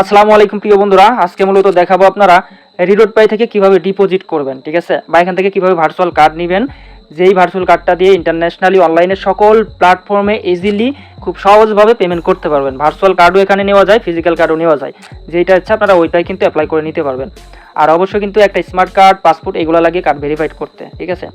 আসসালামু আলাইকুম প্রিয় বন্ধুরা। আজকে মূলত দেখাবো আপনারা রিডোট পাই থেকে কীভাবে ডিপোজিট করবেন, ঠিক আছে? বা এখান থেকে কীভাবে ভার্চুয়াল কার্ড নেবেন। যেই ভার্চুয়াল কার্ডটা দিয়ে ইন্টারন্যাশনালি অনলাইনে সকল প্ল্যাটফর্মে ইজিলি খুব সহজভাবে পেমেন্ট করতে পারবেন। ভার্চুয়াল কার্ডও এখানে নেওয়া যায় ফিজিক্যাল কার্ডও নেওয়া যায়। যেটা ইচ্ছা আপনারা ওইটাই কিন্তু অ্যাপ্লাই করে নিতে পারবেন। আর অবশ্যই কিন্তু একটা স্মার্ট কার্ড পাসপোর্ট এগুলো লাগে কার্ড ভেরিফাইড করতে, ঠিক আছে?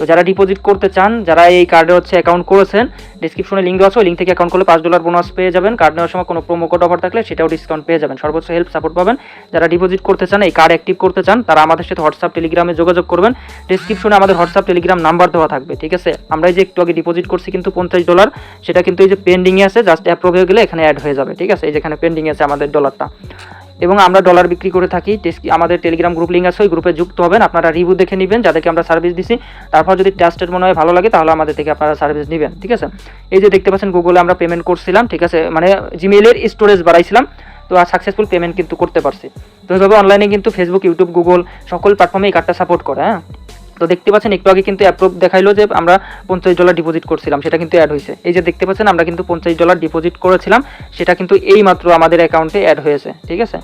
তো যারা ডিপোজিট করতে চান, যারা এই কার্ডে হচ্ছে অ্যাকাউন্ট করেছেন ডিসক্রিপশনে লিঙ্ক আছে লিঙ্ক থেকে অ্যাকাউন্ট করলে পাঁচ ডলার বোনাস পেয়ে যাবেন। কার্ড নেওয়ার সময় কোনো প্রোমো কোড অফার থাকলে সেটাও ডিসকাউন্ট পেয়ে যাবেন। সর্বোচ্চ হেল্প সাপোর্ট পাবেন। যারা ডিপোজিট করতে চান, এই কার্ড অ্যাক্টিভ করতে চান, তারা আমাদের সাথে হোয়াটসঅ্যাপ টেলিগ্রামে যোগাযোগ করবেন। ডিসক্রিপশনে আমাদের হোয়াটসঅ্যাপ টেলিগ্রাম নাম্বার দেওয়া থাকবে, ঠিক আছে? আমরা যে একটু আগে ডিপোজিট করছি কিন্তু পঞ্চাশ ডলার সেটা কিন্তু এই যে পেন্ডিংয়ে আছে জাস্ট অ্যাপ্রুভ হয়ে গেলে এখানে অ্যাড হয়ে যাবে, ঠিক আছে? এই যেখানে পেন্ডিং আছে আমাদের ডলারটা এবং আমরা ডলার বিক্রি করে থাকি। আমাদের টেলিগ্রাম গ্রুপ লিঙ্ক আছে, ওই গ্রুপে যুক্ত হবেন, আপনারা রিভিউ দেখে নেবেন, যাদেরকে আমরা সার্ভিস দিছি। তারপর যদি ট্রাস্টেড মনে হয়, ভালো লাগে, তাহলে আমাদের থেকে আপনারা সার্ভিস নেবেন, ঠিক আছে? এই যে দেখতে পাচ্ছেন গুগলে আমরা পেমেন্ট করছিলাম, ঠিক আছে? মানে জিমেলের স্টোরেজ বাড়াইছিলাম, তো আর সাকসেসফুল পেমেন্ট কিন্তু করতে পারছি। তো এইভাবে অনলাইনে কিন্তু ফেসবুক ইউটিউব গুগল সকল প্ল্যাটফর্মে এই কার্ডটা সাপোর্ট করে হ্যাঁ? তো দেখতে পাচ্ছেন, একটু আগে কিন্তু অ্যাপ্রুভ দেখাইলো যে আমরা পঞ্চাশ ডলার ডিপোজিট করছিলাম, সেটা কিন্তু অ্যাড হয়েছে এই যে দেখতে পাচ্ছেন, আমরা কিন্তু পঞ্চাশ ডলার ডিপোজিট করেছিলাম, সেটা কিন্তু এইমাত্র আমাদের অ্যাকাউন্টে অ্যাড হয়েছে, ঠিক আছে?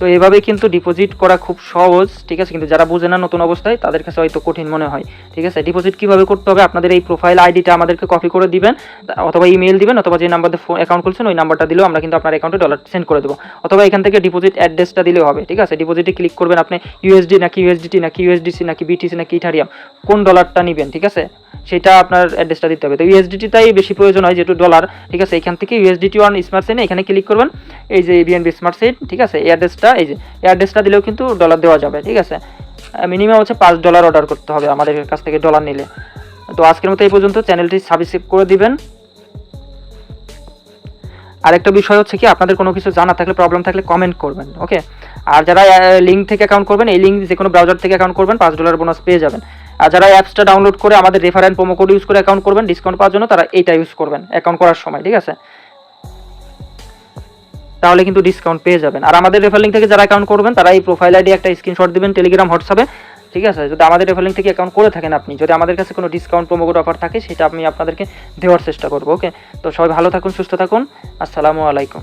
তো এভাবে কিন্তু ডিপোজিট করা খুব সহজ, ঠিক আছে? কিন্তু যারা বুঝে না নতুন অবস্থায়, তাদের কাছে হয়তো কঠিন মনে হয়, ঠিক আছে? ডিপোজিট কীভাবে করতে হবে? আপনাদের এই প্রোফাইল আইডিটা আমাদেরকে কপি করে দিবেন অথবা ইমেল দিবেন, অথবা যে নাম্বার দিয়ে অ্যাকাউন্ট খুলছেন, ওই নাম্বারটা দিলেও আমরা কিন্তু আপনার অ্যাকাউন্টে ডলার সেন্ড করে দেবো। অথবা এখান থেকে ডিপোজিট অ্যাড্রেসটা দিলেও হবে, ঠিক আছে? ডিপোজিটে ক্লিক করবেন আপনি ইউএসডি নাকি ইউএসডিটি নাকি ইউএসডিসি নাকি বিটিসি নাকি ইথারিয়াম কোন ডলারটা নেবেন, ঠিক আছে? সেটা আপনার অ্যাড্রেসটা দিতে হবে। তো ইউএসডিটিটাই বেশি প্রয়োজন হয় যেহেতু ডলার ঠিক আছে? এখান থেকে ইউএসডিটি ওয়ান স্মার্ট সেনে এখানে ক্লিক করবেন। এই যে বিএনবি স্মার্ট সেট ঠিক আছে? এই অ্যাড্রেসটা এই যে, এই অ্যাড্রেসটা দিলেও কিন্তু ডলার দেওয়া যাবে, ঠিক আছে? মিনিমাম হচ্ছে পাঁচ ডলার অর্ডার করতে হবে আমাদের কাছ থেকে ডলার নিলে। তো আজকের মতো এই পর্যন্ত চ্যানেলটি সাবস্ক্রাইব করে দিবেন। আরেকটা বিষয় হচ্ছে কি, আপনাদের কোনো কিছু জানা থাকলে প্রবলেম থাকলে কমেন্ট করবেন ওকে আর যারা লিঙ্ক থেকে অ্যাকাউন্ট করবেন, এই লিঙ্ক যে কোনো ব্রাউজার থেকে অ্যাকাউন্ট করবেন, পাঁচ ডলার বোনাস পেয়ে যাবেন। আর যারা অ্যাপসটা ডাউনলোড করে আমাদের রেফারেন্ট প্রোমো কোড ইউজ করে অ্যাকাউন্ট করবেন ডিসকাউন্ট পাওয়ার জন্য তারা এইটা ইউজ করবেন অ্যাকাউন্ট করার সময়, ঠিক আছে? তাহলে কিন্তু ডিসকাউন্ট পেয়ে যাবেন। আর আমাদের রেফার লিঙ্ক থেকে যারা অ্যাকাউন্ট করবেন, তারা এই প্রোফাইল আইডি একটা স্ক্রিনশট দিবেন টেলিগ্রাম হোয়াটসঅ্যাপে ঠিক আছে? যদি আমাদের রেফার লিঙ্ক থেকে অ্যাকাউন্ট করে থাকেন আপনি, যদি আমাদের কাছে কোনো ডিসকাউন্ট প্রোমো কোড অফার থাকে, সেটা আমি আপনাদেরকে দেওয়ার চেষ্টা করব ওকে তো সবাই ভালো থাকুন, সুস্থ থাকুন, আসসালামু আলাইকুম।